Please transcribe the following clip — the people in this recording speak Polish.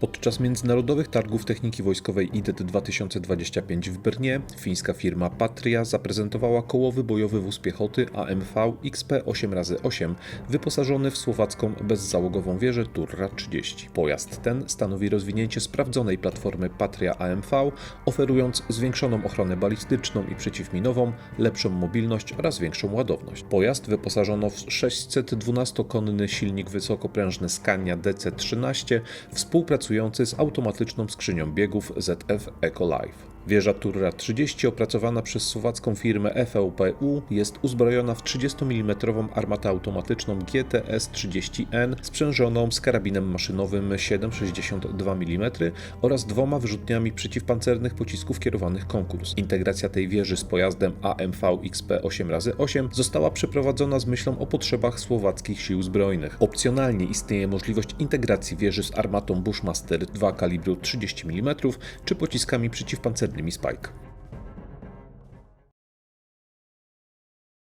Podczas międzynarodowych targów techniki wojskowej IDET 2025 w Brnie fińska firma Patria zaprezentowała kołowy bojowy wóz piechoty AMV XP8x8 wyposażony w słowacką bezzałogową wieżę Turra 30. Pojazd ten stanowi rozwinięcie sprawdzonej platformy Patria AMV, oferując zwiększoną ochronę balistyczną i przeciwminową, lepszą mobilność oraz większą ładowność. Pojazd wyposażono w 612-konny silnik wysokoprężny Scania DC-13 współpracujący z automatyczną skrzynią biegów ZF EcoLife. Wieża Turra 30 opracowana przez słowacką firmę FVPU jest uzbrojona w 30 mm armatę automatyczną GTS-30N sprzężoną z karabinem maszynowym 7,62 mm oraz dwoma wyrzutniami przeciwpancernych pocisków kierowanych konkurs. Integracja tej wieży z pojazdem AMV XP8x8 została przeprowadzona z myślą o potrzebach słowackich sił zbrojnych. Opcjonalnie istnieje możliwość integracji wieży z armatą Bushmaster 2 kalibru 30 mm czy pociskami przeciwpancernymi innymi Spike.